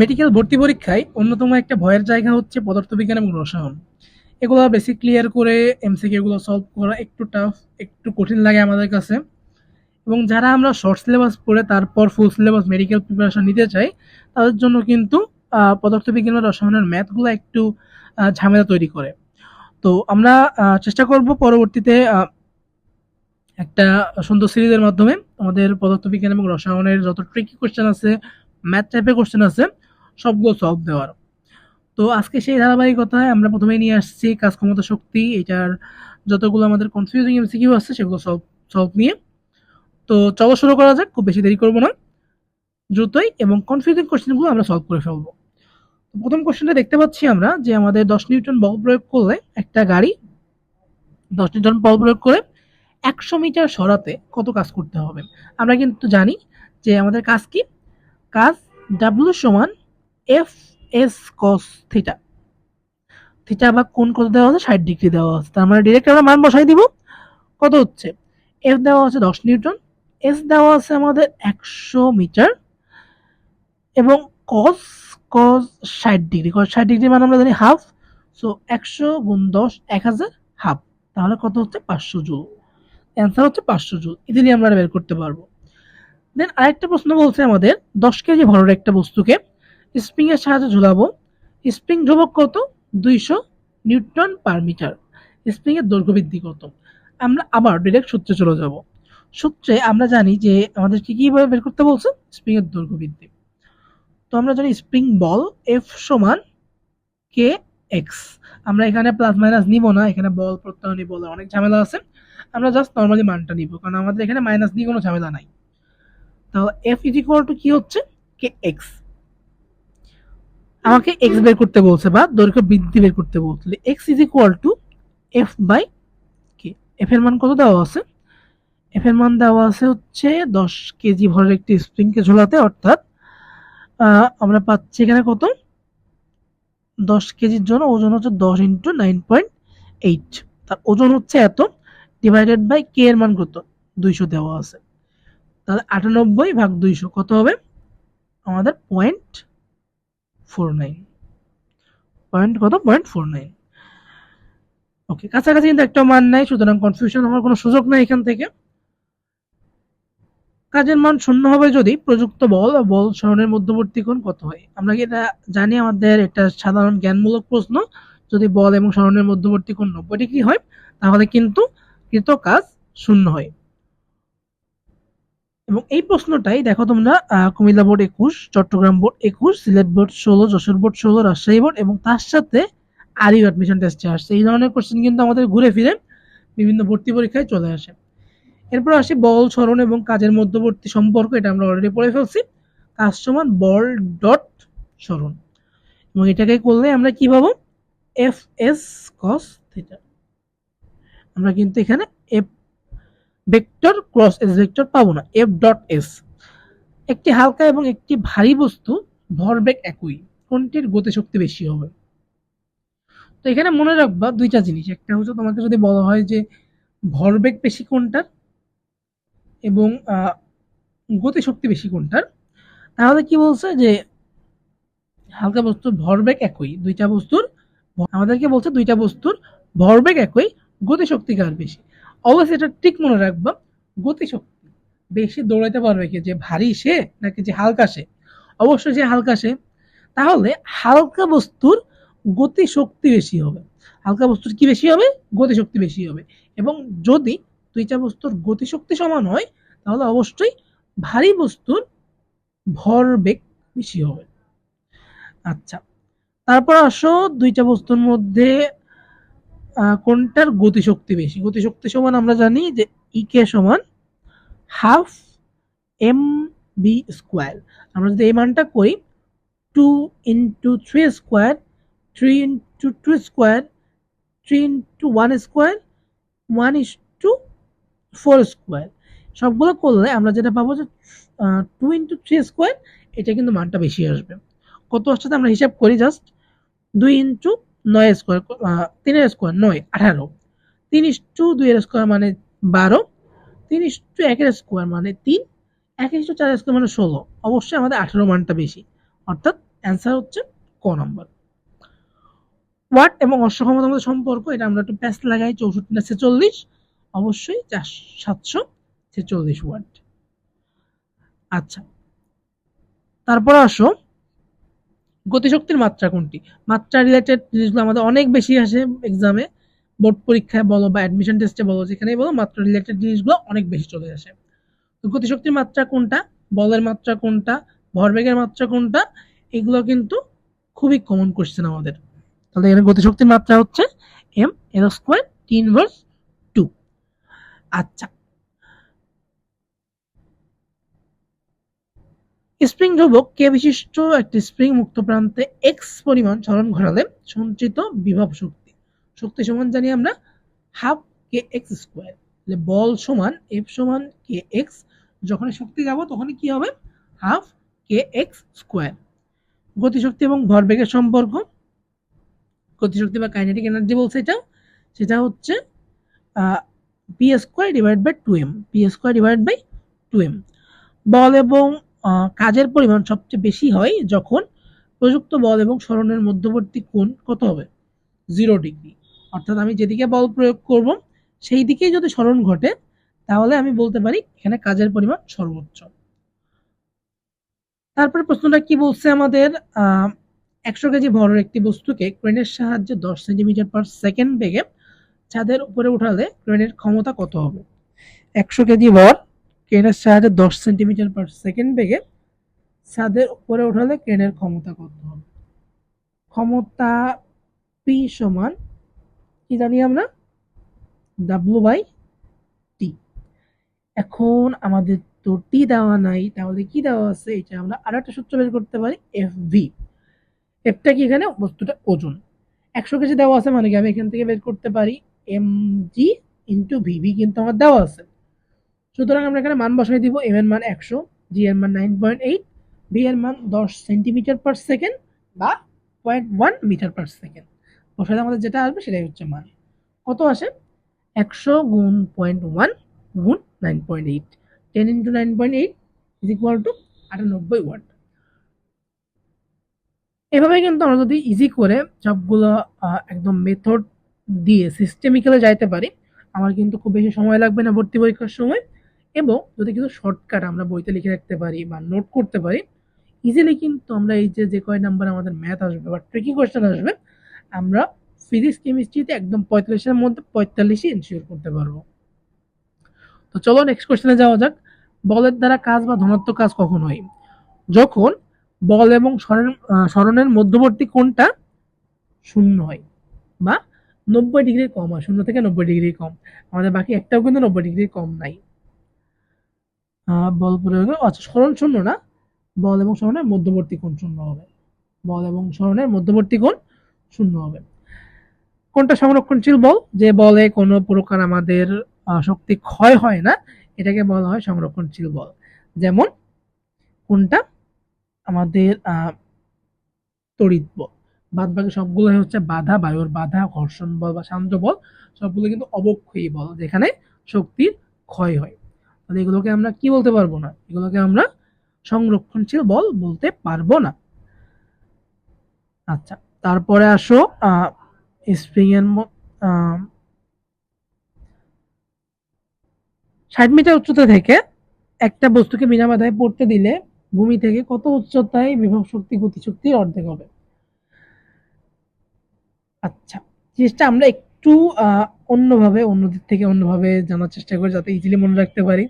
Medical ভর্তি পরীক্ষায় অন্যতম একটা ভয়ের জায়গা হচ্ছে পদার্থবিজ্ঞান এবং রসায়ন। এগুলো বেসিক ক্লিয়ার করে এমসিকিউ এগুলো সলভ করা একটু টাফ একটু কঠিন লাগে আমাদের কাছে। এবং যারা আমরা শর্ট সিলেবাস পড়ে তারপর ফুল সিলেবাস মেডিকেল প্রিপারেশন নিতে চাই, তাদের জন্য কিন্তু পদার্থবিজ্ঞান বা রসায়নের ম্যাথগুলো একটু ঝামেলা তৈরি করে। তো আমরা চেষ্টা করব পরবর্তীতে একটা সুন্দর সিরিজের মাধ্যমে আমাদের পদার্থবিজ্ঞান এবং রসায়নের যত ট্রিকি কোশ্চেন আছে ম্যাথ টাইপের কোশ্চেন আছে সবগুলো সলভ দেওয়ার। তো আজকে সেই ধারাবাহিকতায় আমরা প্রথমে নিয়ে আসছি কাজ ক্ষমতা শক্তি, এটার যতগুলো আমাদের কনফিউজিং এমসিকিউ আছে সেগুলো সলভ সলভ নিয়ে। তো চলো শুরু করা যাক, খুব বেশি দেরি করব না। দ্রুতই এবং কনফিউজিং কোশ্চেনগুলো আমরা সলভ করে ফেলব। প্রথম কোশ্চেনটা দেখতে পাচ্ছি আমরা যে আমাদের দশ নিউটন বল প্রয়োগ করলে একটা গাড়ি দশ নিউটন বল প্রয়োগ করে একশো মিটার সরাতে কত কাজ করতে হবে? আমরা কিন্তু জানি যে আমাদের কাজ কি? কাজ ডাব্লিউ সমান F S cos theta theta বা কোন কত দেওয়া আছে? ষাট ডিগ্রি দেওয়া আছে। তার মানে ডিরেক্ট আমরা মান বসাই দিব। কত হচ্ছে? এফ দেওয়া আছে দশ নিউটন। এস দেওয়া আছে আমাদের একশো মিটার। এবং কস কস ষাট ডিগ্রি কস ষাট ডিগ্রি মানে আমরা জানি হাফ সো একশো গুণ দশ, এক হাজার হাফ তাহলে কত হচ্ছে? পাঁচশো জুল। অ্যান্সার হচ্ছে পাঁচশো জুল। ইজিলি আমরা বের করতে পারব। দেন আরেকটা প্রশ্ন বলছে আমাদের, দশ কেজি ভরের একটা বস্তুকে স্প্রিং এর সাহায্যে ঝুলাবো। স্প্রিং ধ্রুবক কত? দুইশো নিউটন পার মিটার। স্প্রিং এর দৈর্ঘ্য বৃদ্ধি কত? আমরা আবার ডিরেক্ট সূত্রে চলে যাব। সূত্রে আমরা জানি যে আমাদেরকে কীভাবে বের করতে বলছে? স্প্রিং এর দৈর্ঘ্য বৃদ্ধি। তো আমরা জানি স্প্রিং বল এফ সমান কে এক্স আমরা এখানে প্লাস মাইনাস নিব না, এখানে বল প্রত্যায়নী বলে অনেক ঝামেলা আছে। আমরা জাস্ট নর্মালি মানটা নিব, কারণ আমাদের এখানে মাইনাস নিয়ে কোনো ঝামেলা নাই। তাহলে এফ ইজ ইকুয়াল টু কি হচ্ছে? কে এক্স আমাকে এক্স বের করতে বলছে বা দৈর্ঘ্য বৃদ্ধি বের করতে বলছে। X is equal to F by K F এর মান কত দেওয়া আছে? এফ এর মান দেওয়া আছে হচ্ছে দশ কেজি ভরের একটি স্প্রিংকে ঝোলাতে, অর্থাৎ আমরা পাচ্ছি এখানে কত? দশ কেজির জন্য ওজন হচ্ছে দশ ইন্টু নাইন পয়েন্ট এইট তার ওজন হচ্ছে এত ডিভাইডেড বাই কে এর মান কত? দুইশো দেওয়া আছে। তাহলে আটানব্বই ভাগ দুইশো কত হবে? আমাদের পয়েন্ট ফোর নাইন পয়েন্ট কত? পয়েন্ট ফোর নাইন ওকে কাছাকাছি কিন্তু একটা মান নাই, সুতরাং কনফিউশন হওয়ার কোনো সুযোগ নাই এখান থেকে। কাজের মান শূন্য হবে যদি প্রযুক্ত বল ও বল সরণের মধ্যবর্তী কোণ কত হয়? আমরা কি এটা জানি? আমাদের একটা সাধারণ জ্ঞানমূলক প্রশ্ন। যদি বল এবং সরণের মধ্যবর্তী কোণ নব্বই ডিগ্রি হয়? তাহলে কিন্তু কৃত কাজ শূন্য হয়। এবং এই প্রশ্নটাই দেখো তোমরা কুমিল্লা বোর্ড একুশ, চট্টগ্রাম বোর্ড একুশ, সিলেট বোর্ড ষোলো, যশোর বোর্ড ষোলো, রাজশাহী বোর্ড এবং তার সাথে আরিউ অ্যাডমিশন টেস্টে আসছে। এই ধরনের কোশ্চেন কিন্তু আমাদের ঘুরে ফিরে বিভিন্ন ভর্তি পরীক্ষায় চলে আসে। এরপর আসি বল সরণ এবং কাজের মধ্যবর্তী সম্পর্ক, এটা আমরা অলরেডি পড়ে ফেলছি। কাজ সমান বল ডট সরণ এবং এটাকে করলে আমরা কি পাবো? এফ এস কস থিটা আমরা কিন্তু এখানে F vector cross S vector পাবো না এফ ডট এস একটি হালকা এবং একটি ভারী বস্তু ভরবেগ একই, কোনটির গতিশক্তি বেশি হবে। তো এখানে মনে রাখবা দুইটা জিনিস, একটা হচ্ছে তোমাকে যদি বলা হয় যে ভরবেগ বেশি কোনটার এবং গতিশক্তি বেশি কোনটার, তাহলে কি বলছে যে হালকা বস্তুর ভরবেগ একই, দুইটা বস্তুর আমাদেরকে বলছে দুইটা বস্তুর ভরবেগ একই গতিশক্তি কার বেশি? অবশ্যই এটা ঠিক মনে রাখবা, গতিশক্তি। বেশি দৌড়াইতে পারবে কি? যে ভারী সে নাকি যে হালকা সে? অবশ্যই যে হালকা সে। তাহলে হালকা বস্তুর গতিশক্তি বেশি হবে। হালকা বস্তুর কি বেশি হবে? গতিশক্তি বেশি হবে। এবং যদি দুইটা বস্তুর গতিশক্তি সমান হয়, তাহলে অবশ্যই ভারী বস্তুর ভরবেগ বেশি হবে। আচ্ছা তারপর আসো দুইটা বস্তুর মধ্যে কোনটার গতিশক্তি বেশি? গতিশক্তি সমান আমরা জানি যে ইকে সমান হাফ এম বি স্কোয়ার আমরা যদি এই মানটা করি two into three square three into two square three into one square one is two four square সবগুলো করলে আমরা যেটা পাবো যে টু ইন্টু থ্রি স্কোয়ার এটা কিন্তু মানটা বেশি আসবে। কত আসছে আমরা হিসাব করি জাস্ট দুই ইন্টু নয় স্কোয়ার তিনের স্কোয়ার নয়, আঠারো। তিন ইস্টু দুইয়ের স্কোয়ার মানে বারো। তিন ইস্টু একের স্কোয়ার মানে তিন। এক ইস্টু চার স্কোয়ার মানে ষোলো। অবশ্যই আমাদের আঠারো মানটা বেশি। অর্থাৎ অ্যান্সার হচ্ছে ক নম্বর। ওয়াট এবং অশ্বক্ষমতার মধ্যে সম্পর্ক, এটা আমরা একটু প্যাস লাগাই চৌষট্টি না ছেচল্লিশ। অবশ্যই চার, সাতশো ছেচল্লিশ ওয়াট আচ্ছা তারপর আসো। গতিশক্তির মাত্রা কোনটি? মাত্রা রিলেটেড জিনিসগুলো আমাদের অনেক বেশি আসে এক্সামে বোর্ড পরীক্ষায় বলো বা অ্যাডমিশন টেস্টে বলো, যেখানেই বলো মাত্রা রিলেটেড জিনিসগুলো অনেক বেশি চলে আসে। তো গতিশক্তির মাত্রা কোনটা? বলের মাত্রা কোনটা? ভরবেগের মাত্রা কোনটা? এগুলো কিন্তু খুবই কমন কোশ্চেন আমাদের। তাহলে এখানে গতিশক্তির মাত্রা হচ্ছে এম এর স্কোয়ার টি ইনভার্স টু আচ্ছা স্প্রিং ধ্রুবক কে বিশিষ্ট একটি স্প্রিং মুক্ত প্রান্তে এক্স পরিমাণ সরণ ঘটালে সঞ্চিত বিভব শক্তি। শক্তি সমান জানি আমরা হাফ কে এক্স স্কোয়ার তাহলে বল সমান এফ সমান কে এক্স যখন শক্তি যাব তখনই কি হবে? হাফ কে এক্স স্কোয়ার গতিশক্তি এবং ভরবেগের সম্পর্ক। গতিশক্তি বা কাইনেটিক এনার্জি বলছে এটা। সেটা হচ্ছে p square divide by two m p square divide by two m বল এবং কাজের পরিমাণ সবচেয়ে বেশি হয় যখন প্রযুক্ত বল এবং সরণের মধ্যবর্তী কোণ কত হবে? Zero degree. অর্থাৎ আমি যেদিকে বল প্রয়োগ করব, সেই দিকেই যদি সরণ ঘটে, তাহলে আমি বলতে পারি এখানে কাজের পরিমাণ সর্বোচ্চ। তারপর প্রশ্নটা কি বলছে আমাদের? একশো কেজি ভরের একটি বস্তুকে ক্রেনের সাহায্যে দশ সেন্টিমিটার পার সেকেন্ড বেগে ছাদের উপরে উঠালে ক্রেনের ক্ষমতা কত হবে? একশো কেজি ভর ক্রেনের সাহায্যে দশ সেন্টিমিটার পার সেকেন্ড বেগে ছাদের উপরে উঠালে ক্রেনের ক্ষমতা কত হবে? ক্ষমতা পি সমান, কি জানি আমরা? ডাব্লু বাই টি এখন আমাদের তো টি দেওয়া নাই, তাহলে কি দেওয়া আছে? এটা আমরা আর একটা সূত্র বের করতে পারি এফ ভি এফটা কি এখানে? বস্তুটা ওজন। একশো কেজি দেওয়া আছে মানে কি? আমি এখান থেকে বের করতে পারি m g into v v কিন্তু আমার দেওয়া আছে। সুতরাং আমরা এখানে মান বসাই দিব এম এর মান একশো জি এর মান নাইন পয়েন্ট এইট বি এর মান দশ সেন্টিমিটার পার সেকেন্ড বা point one metre per second বসালে আমাদের যেটা আসবে সেটাই হচ্ছে মান। কত আসে? একশো গুণ পয়েন্ট ওয়ান গুণ nine point eight ten into nine point eight is equal to আটানব্বই ওয়াট এভাবে কিন্তু আমরা যদি ইজি করে সবগুলো একদম মেথড দিয়ে সিস্টেমিক্যালে যাইতে পারি, আমার কিন্তু খুব বেশি সময় লাগবে না ভর্তি পরীক্ষার সময়। এবং যদি কিছু শর্টকাট আমরা বইতে লিখে রাখতে পারি বা নোট করতে পারি ইজিলি কিন্তু আমরা এই যে যে কয় নাম্বার আমাদের ম্যাথ আসবে বা ট্রিকি কোয়েশ্চেন আসবে আমরা ফিজিক্স কেমিস্ট্রিতে একদম পঁয়তাল্লিশের মধ্যে পঁয়তাল্লিশই ইনশিওর করতে পারব। তো চলো নেক্সট কোয়েশ্চেনে যাওয়া যাক। বলের দ্বারা কাজ বা ধনাত্মক কাজ কখন হয়? যখন বল এবং সরণ আহ, সরণের মধ্যবর্তী কোণটা শূন্য হয় বা নব্বই ডিগ্রি কম হয় শূন্য থেকে নব্বই ডিগ্রি কম। আমাদের বাকি একটাও কিন্তু নব্বই ডিগ্রি কম নাই। বল প্রয়োগে আচ্ছা সরণ শূন্য না? বল এবং সরণের মধ্যবর্তী কোণ শূন্য হবে। বল এবং সরণের মধ্যবর্তী কোণ শূন্য হবে। কোনটা সংরক্ষণশীল বল, যে বলে কোনো প্রকার আমাদের শক্তি ক্ষয় হয় না, এটাকে বলা হয় সংরক্ষণশীল বল। যেমন কোনটা আমাদের তড়িৎ বল। বাদ বাকি সবগুলো হচ্ছে বাধা, বায়ুর বাধা, ঘর্ষণ বল বা শান্ত বল। সবগুলো কিন্তু অবক্ষয়ী বল, যেখানে শক্তির ক্ষয় হয়। তাহলে এগুলোকে আমরা কি বলতে পারব না? এগুলোকে আমরা সংরক্ষণশীল বল বলতে পারব না। আচ্ছা তারপরে আসো স্প্রিং এর ষাট মিটার উচ্চতা থেকে একটা বস্তুকে বিনা বাধায় পড়তে দিলে ভূমি থেকে কত উচ্চতায় বিভব শক্তি গতিশক্তির অর্ধেক হবে। আচ্ছা জিনিসটা আমরা একটু অন্যভাবে, অন্য দিক থেকে অন্যভাবে জানার চেষ্টা করি যাতে ইজিলি মনে রাখতে পারি।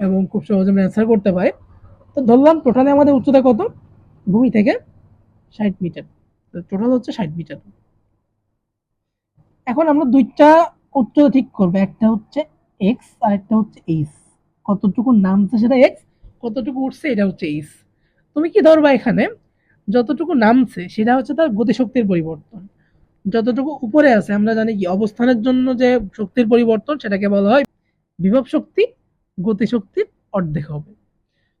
এবং খুব সহজে আমরা অ্যান্সার করতে পারি। তো ধরলাম টোটালে আমাদের উচ্চতা কত? ভূমি থেকে ষাট মিটার। টোটাল হচ্ছে ষাট মিটার। এখন আমরা দুইটা উচ্চতা ঠিক করব। একটা হচ্ছে এক্স আর একটা হচ্ছে এইচ কতটুকু নামছে সেটা এক্স কতটুকু উঠছে এটা হচ্ছে এইচ তুমি কি ধরবা এখানে? যতটুকু নামছে সেটা হচ্ছে তার গতিশক্তির পরিবর্তন। যতটুকু উপরে আছে, আমরা জানি কি অবস্থানের জন্য যে শক্তির পরিবর্তন সেটাকে বলা হয় বিভব শক্তি। গতিশক্তির অর্ধেক হবে।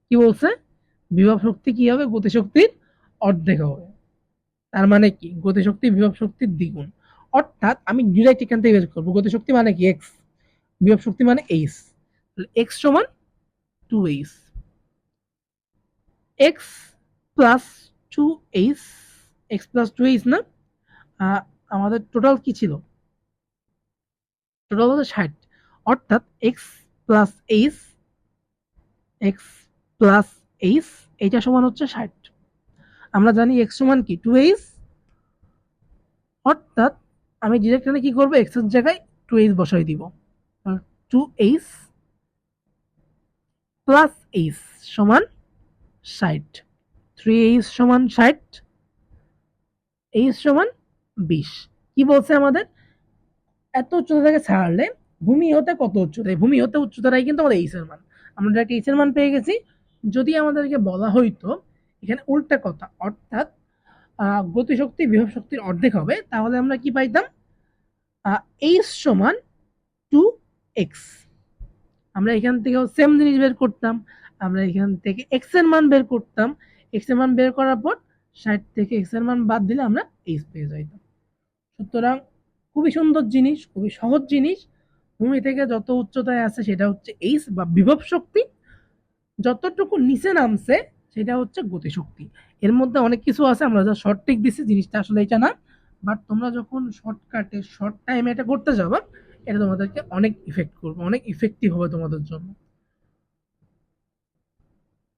কি বলছে? বিভব শক্তি কি হবে? গতিশক্তির অর্ধেক হবে। তার মানে কি? গতিশক্তি বিভব শক্তির দ্বিগুণ। অর্থাৎ আমি ডিরেক্ট এখান থেকে বের করব। গতিশক্তি মানে কি? এক্স বিভব শক্তি মানে এইচ এক্স সমান two h x plus two h x plus two h না? আমাদের টোটাল কি ছিল? টোটাল হচ্ছে ষাট। অর্থাৎ x plus h x plus h এইটা সমান হচ্ছে ষাট। আমরা জানি এক্স সমান কি? টু এইচ অর্থাৎ আমি ডিরেক্ট এখানে কি করব? এক্সের জায়গায় টু এইচ বসাই দিব। টু এইচ প্লাস এইচ সমান ষাট। থ্রি এইচ সমান ষাট। এইচ সমান বিশ। কি বলছে আমাদের? এত উচ্চতা থেকে ছাড়লে ভূমি হতে কত উচ্চতায় ভূমি হতে উচ্চতাটাই কিন্তু আমাদের এইচ এর মান। আমরা এইচ এর মান পেয়ে গেছি, যদি আমাদেরকে বলা হইতো, এখানে উল্টা কথা, অর্থাৎ গতিশক্তি, বিভব শক্তির অর্ধেক হবে, তাহলে আমরা কি পাইতাম? এইচ সমান টু এক্স আমরা এখান থেকেও সেম জিনিস বের করতাম, আমরা এখান থেকে এক্সের মান বের করতাম এক্সের মান বের করার পর ষাট থেকে এক্সের মান বাদ দিলে আমরা এইচ পেয়ে যাইতাম। সুতরাং, খুবই সুন্দর জিনিস, খুবই সহজ জিনিস ভূমি থেকে যত উচ্চতায় আছে সেটা হচ্ছে এইচ বা বিভব শক্তি, যতটুকু নিচে নামছে সেটা হচ্ছে গতিশক্তি এর মধ্যে অনেক কিছু আছে, আমরা যা শর্ট টেক দিচ্ছি জিনিসটা আসলে এটা না বাট তোমরা যখন শর্টকাটে শর্ট টাইমে এটা করতে যাবা, এটা তোমাদেরকে অনেক ইফেক্ট করবে, অনেক ইফেক্টিভ হবে তোমাদের জন্য।